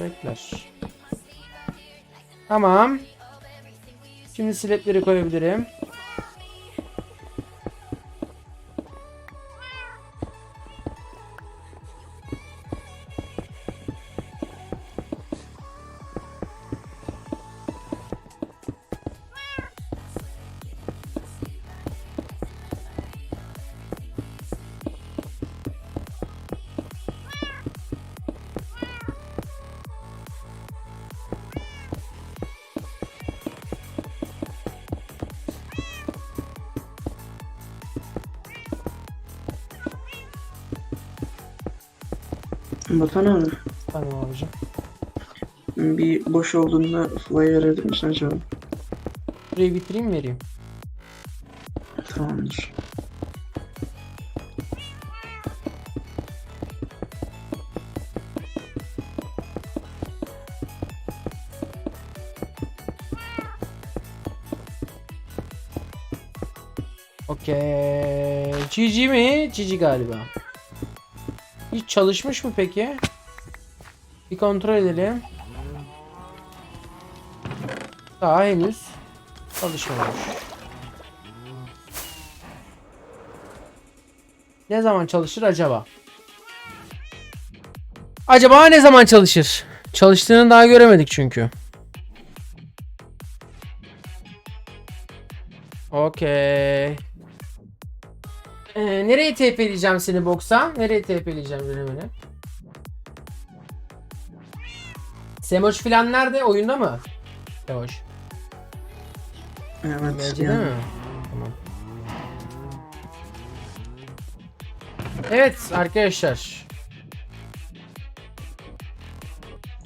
Bekler. Tamam. Şimdi siletleri koyabilirim. Batuhan abi Tamam abicim. bir boş olduğunda flyer verir misin acaba? Burayı bitireyim mi vereyim? Tamamdır. Okey. GG mi? GG galiba. Çalışmış mı peki? Bir kontrol edelim. Daha henüz çalışmamış. Ne zaman çalışır acaba? Acaba ne zaman çalışır? Çalıştığını daha göremedik çünkü. Okey. Nereye TP'leyeceğim seni boksa? Nereye TP'leyeceğim beni Semoş filan nerede? Oyunda mı? Semoş. Evet Mecide yani. mi? Tamam. Evet arkadaşlar.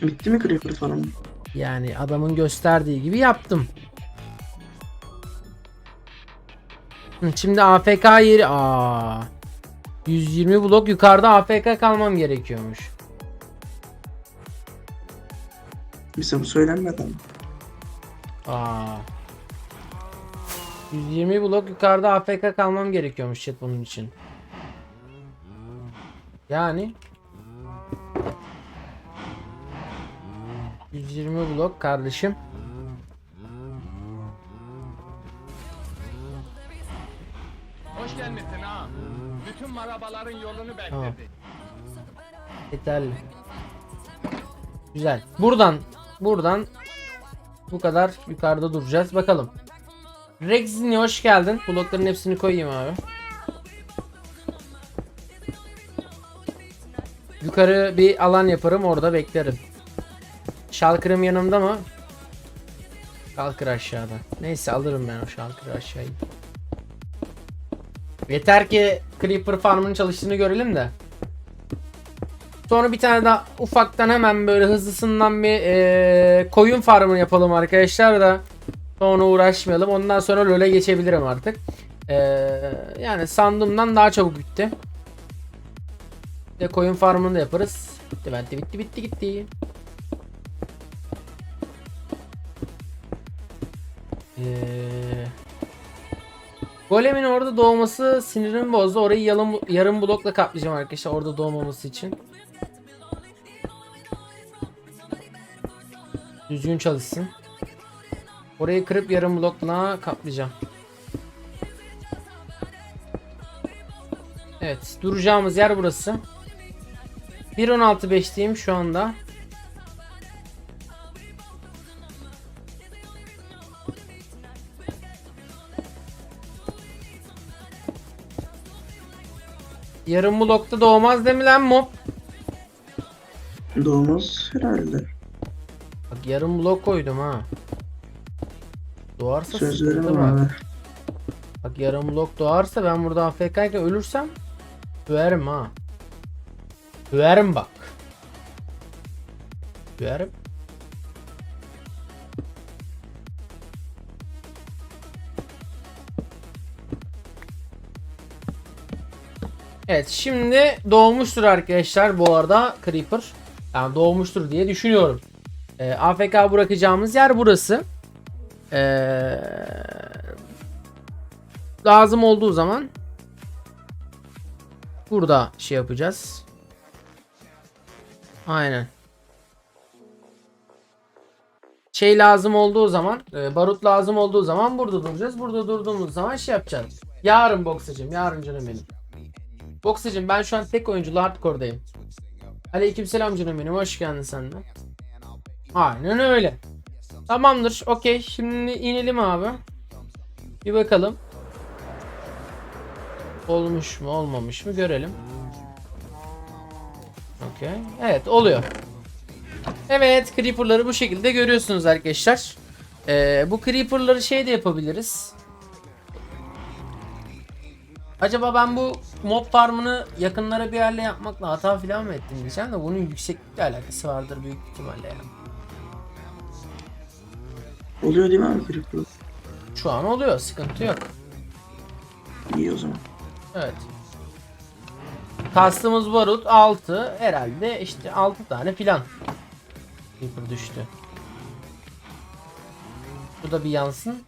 Bitti mi Creeper falan? Yani adamın gösterdiği gibi yaptım. Şimdi AFK yeri... Aa. 120 blok yukarıda AFK kalmam gerekiyormuş. Bize bu söylenmedi ama. Aa. 120 blok yukarıda AFK kalmam gerekiyormuş chat bunun için. Yani 120 blok kardeşim. Marabaların yolunu Tamam. bekledi. Yeterli. Güzel. Buradan buradan bu kadar yukarıda duracağız. Bakalım. Rex'ine hoş geldin. Blokların hepsini koyayım abi. Yukarı bir alan yaparım orada beklerim. Şalkırım yanımda mı? Şalkır aşağıda. Neyse alırım ben o şalkırı aşağıya. Yeter ki Creeper Farm'ın çalıştığını görelim de. Sonra bir tane daha ufaktan hemen böyle hızlısından bir eee, koyun farmı yapalım arkadaşlar da sonra uğraşmayalım. Ondan sonra LoL'e geçebilirim artık. Eee, yani sandığımdan daha çabuk bitti. Bir de koyun farmını da yaparız. Bitti bitti bitti bitti gitti. Eee Golem'in orada doğması sinirimi bozdu. Orayı yarım, yarım blokla kaplayacağım arkadaşlar orada doğmaması için. Düzgün çalışsın. Orayı kırıp yarım blokla kaplayacağım. Evet duracağımız yer burası. 1.16.5'teyim şu anda. Yarım blokta doğmaz değil mi lan mob? Doğmaz herhalde. Bak yarım blok koydum ha. Doğarsa Söz sıkıntı var. abi. Bak yarım blok doğarsa ben burada AFK iken ölürsem döverim ha. Döverim bak. Döverim. Evet şimdi doğmuştur arkadaşlar bu arada Creeper. Yani doğmuştur diye düşünüyorum. Ee, AFK bırakacağımız yer burası. Ee, lazım olduğu zaman burada şey yapacağız. Aynen. şey lazım olduğu zaman, e, barut lazım olduğu zaman burada duracağız. Burada durduğumuz zaman şey yapacağız. Yarın boksacım, yarın canım benim. Boksacım ben şu an tek oyunculu hardcore'dayım. Aleykümselam canım benim, hoş geldin sen de. Aynen öyle. Tamamdır, okey. Şimdi inelim abi. Bir bakalım. Olmuş mu, olmamış mı görelim. Okey. Evet, oluyor. Evet creeperları bu şekilde görüyorsunuz arkadaşlar. Ee, bu creeperları şey de yapabiliriz. Acaba ben bu mob farmını yakınlara bir yerle yapmakla hata falan mı ettim diyeceğim de bunun yükseklikle alakası vardır büyük ihtimalle yani. Oluyor değil mi abi Creeper? Şu an oluyor sıkıntı yok. İyi o zaman. Evet. Kastımız barut 6 herhalde işte 6 tane filan. Creeper düştü. Bu da bir yansın.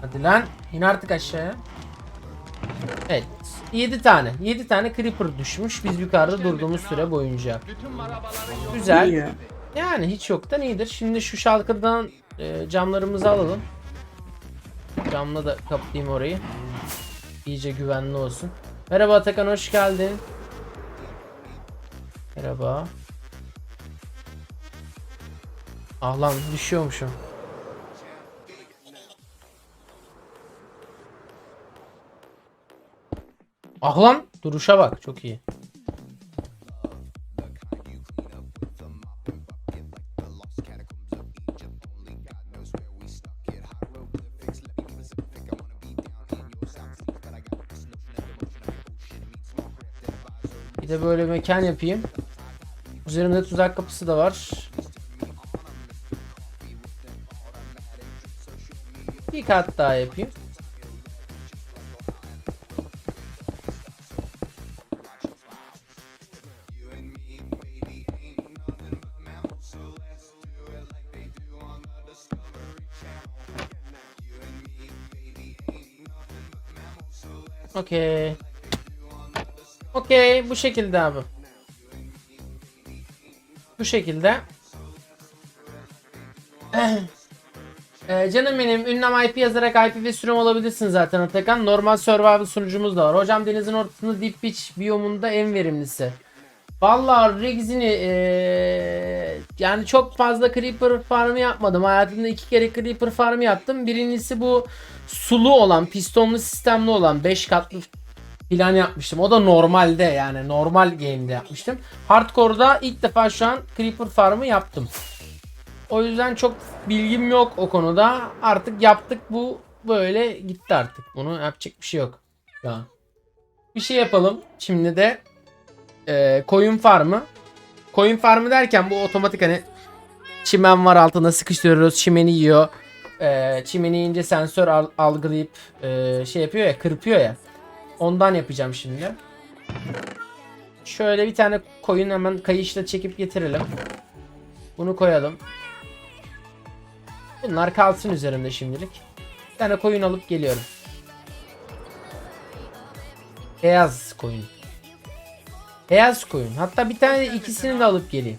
Hadi lan in artık aşağıya. Evet 7 tane 7 tane creeper düşmüş biz yukarıda durduğumuz süre boyunca. Güzel. Yani hiç yoktan iyidir. Şimdi şu şalkırdan e, camlarımızı alalım. Camla da kaplayayım orayı. İyice güvenli olsun. Merhaba Atakan hoş geldin. Merhaba. Ah lan düşüyormuşum. Ah lan duruşa bak çok iyi. Bir de böyle mekan yapayım. Üzerinde tuzak kapısı da var. Bir kat daha yapayım. Okey. Okey bu şekilde abi. Bu şekilde. Ee, canım benim ünlem IP yazarak IP sürüm olabilirsin zaten Atakan. Normal survival sunucumuz da var. Hocam denizin ortasında Deep Beach biyomunda en verimlisi. Vallahi Riggs'ini ee, yani çok fazla Creeper farmı yapmadım. Hayatımda iki kere Creeper farmı yaptım. Birincisi bu sulu olan, pistonlu sistemli olan 5 katlı plan yapmıştım. O da normalde yani normal game'de yapmıştım. Hardcore'da ilk defa şu an Creeper farmı yaptım. O yüzden çok bilgim yok o konuda. Artık yaptık bu böyle gitti artık. Bunu yapacak bir şey yok. Ya. Bir şey yapalım. Şimdi de e, koyun farmı. Koyun farmı derken bu otomatik hani çimen var altına sıkıştırıyoruz. Çimeni yiyor. E, çimeni yiyince sensör al- algılayıp e, şey yapıyor ya kırpıyor ya. Ondan yapacağım şimdi. Şöyle bir tane koyun hemen kayışla çekip getirelim. Bunu koyalım. Bunlar kalsın üzerimde şimdilik. Bir tane koyun alıp geliyorum. Beyaz koyun. Beyaz koyun. Hatta bir tane ikisini de alıp geleyim.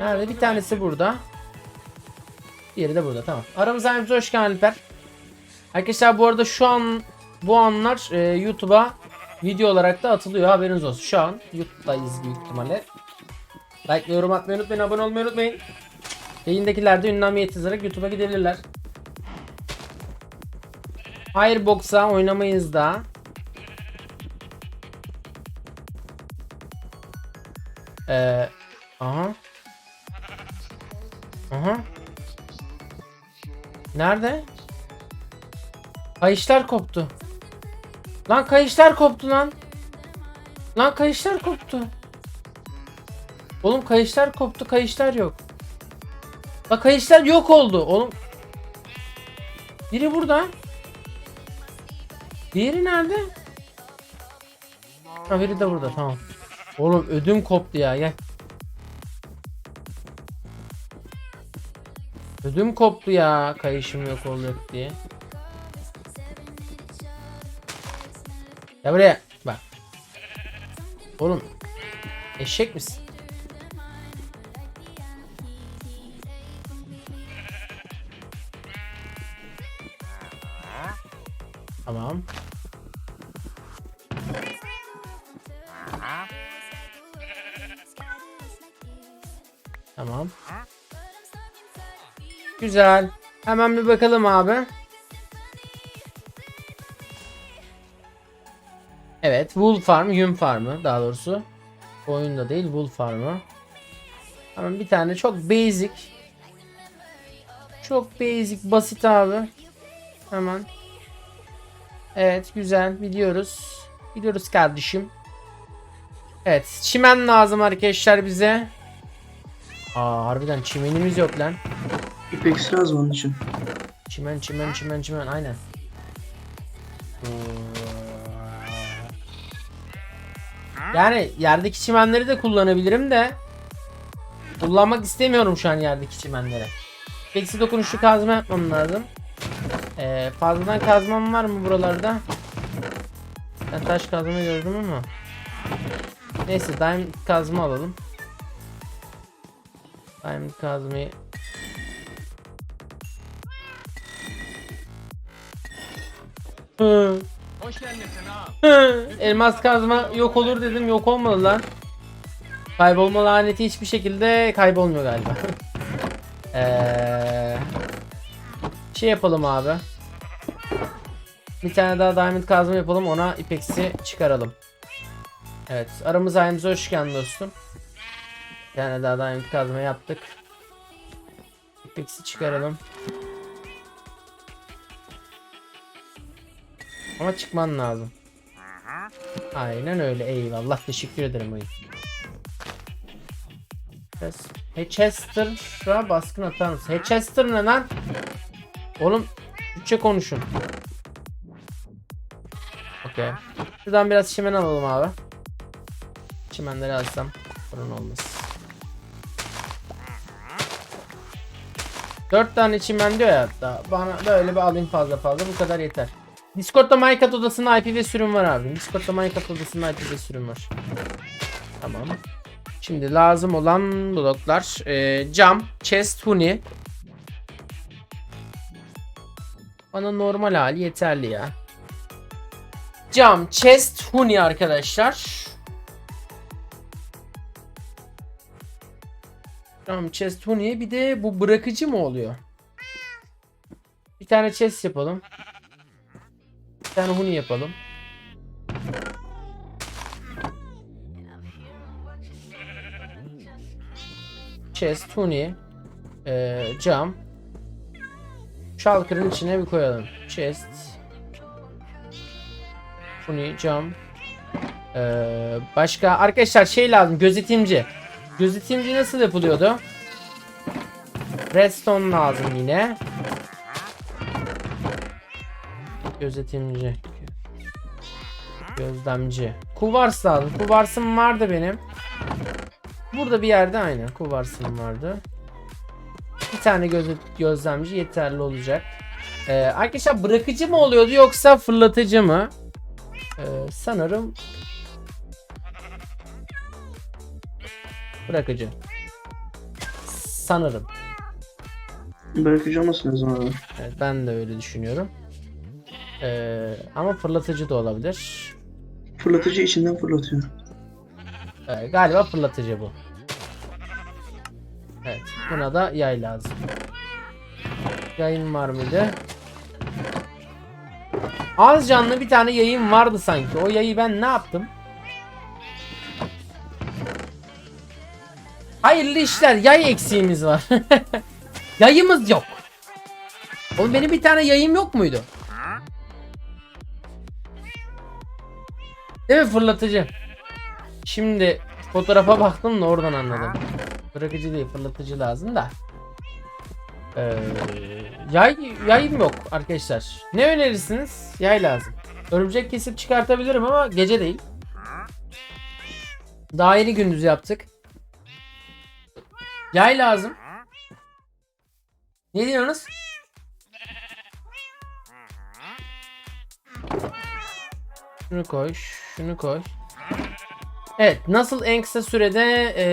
Nerede? Bir tanesi burada. Diğeri de burada. Tamam. Aramıza aramıza hoş geldin Alper. Arkadaşlar bu arada şu an bu anlar e, YouTube'a video olarak da atılıyor. Haberiniz olsun. Şu an YouTube'dayız büyük ihtimalle. Like ve yorum atmayı unutmayın. Abone olmayı unutmayın. Yayındakiler de ünlemiyet yazarak YouTube'a gidebilirler. Firebox'a oynamayız da. Ee, aha. Aha. Nerede? Kayışlar koptu. Lan kayışlar koptu lan. Lan kayışlar koptu. Oğlum kayışlar koptu, kayışlar yok. Bak kayışlar yok oldu. Oğlum. Biri burada. Diğeri nerede? Ha biri de burada tamam. Oğlum ödüm koptu ya gel. Ödüm koptu ya kayışım yok oldu diye. Ya buraya bak. Oğlum eşek misin? Tamam. Tamam. Güzel. Hemen bir bakalım abi. Evet, Wool Farm, Yün Farm'ı daha doğrusu. Oyunda değil, Wool Farm'ı. Hemen bir tane çok basic. Çok basic, basit abi. Hemen. Evet, güzel. Biliyoruz. Biliyoruz kardeşim. Evet, çimen lazım arkadaşlar bize. Aa, harbiden çimenimiz yok lan. İpex lazım onun için. Çimen çimen çimen çimen aynen. Yani yerdeki çimenleri de kullanabilirim de kullanmak istemiyorum şu an yerdeki çimenleri. Eksi dokunuşlu kazma yapmam lazım. Ee, fazladan kazmam var mı buralarda? Ben taş kazma gördüm ama. Neyse diamond kazma alalım. Kazmayı Hı. Hoş. Hı, Elmas kazma yok olur dedim yok olmadı lan. Kaybolma laneti hiçbir şekilde kaybolmuyor galiba. Eee şey yapalım abi. Bir tane daha diamond kazma yapalım ona ipeksi çıkaralım. Evet aramıza ayımıza hoş geldin dostum. Bir tane daha diamond kazma yaptık. İpeksi çıkaralım. Ama çıkman lazım. Aynen öyle. Eyvallah. Teşekkür ederim oyun. Ches- Hechester'a baskın atar mısın? Hechester ne lan? Oğlum Türkçe konuşun. Okey. Şuradan biraz çimen alalım abi. Çimenleri alsam sorun olmaz. Dört tane çimen diyor ya hatta. Bana böyle bir alayım fazla fazla. Bu kadar yeter. Discord'da Minecraft odasında IP ve sürüm var abi. Discord'da Minecraft odasında IP ve sürüm var. Tamam. Şimdi lazım olan bloklar. Ee, cam, chest, huni. Bana normal hali yeterli ya. Cam, chest, huni arkadaşlar. Cam, chest, huni. Bir de bu bırakıcı mı oluyor? Bir tane chest yapalım. Bir tane huni yapalım. Chest, huni, eee, cam. Shulker'ın içine bir koyalım. Chest, huni, cam. Eee, başka arkadaşlar şey lazım gözetimci. Gözetimci nasıl yapılıyordu? Redstone lazım yine. Gözetimci. Gözlemci. Kuvars lazım. Kuvarsım vardı benim. Burada bir yerde aynen kuvarsım vardı. Bir tane gözet gözlemci yeterli olacak. Ee, arkadaşlar bırakıcı mı oluyordu yoksa fırlatıcı mı? Ee, sanırım bırakıcı. Sanırım. Bırakıcı olmasın o zaman. Evet, ben de öyle düşünüyorum. Ee, ama fırlatıcı da olabilir. Fırlatıcı içinden fırlatıyor. Ee, galiba fırlatıcı bu. Evet. Buna da yay lazım. Yayın var mıydı? Az canlı bir tane yayın vardı sanki. O yayı ben ne yaptım? Hayırlı işler. Yay eksiğimiz var. Yayımız yok. Oğlum benim bir tane yayım yok muydu? Değil mi fırlatıcı? Şimdi fotoğrafa baktım da oradan anladım. Bırakıcı değil fırlatıcı lazım da. Ee, yay yayım yok arkadaşlar. Ne önerirsiniz? Yay lazım. Örümcek kesip çıkartabilirim ama gece değil. Daha yeni gündüz yaptık. Yay lazım. Ne diyorsunuz? Şunu koy, şunu koy. Evet, nasıl en kısa sürede e,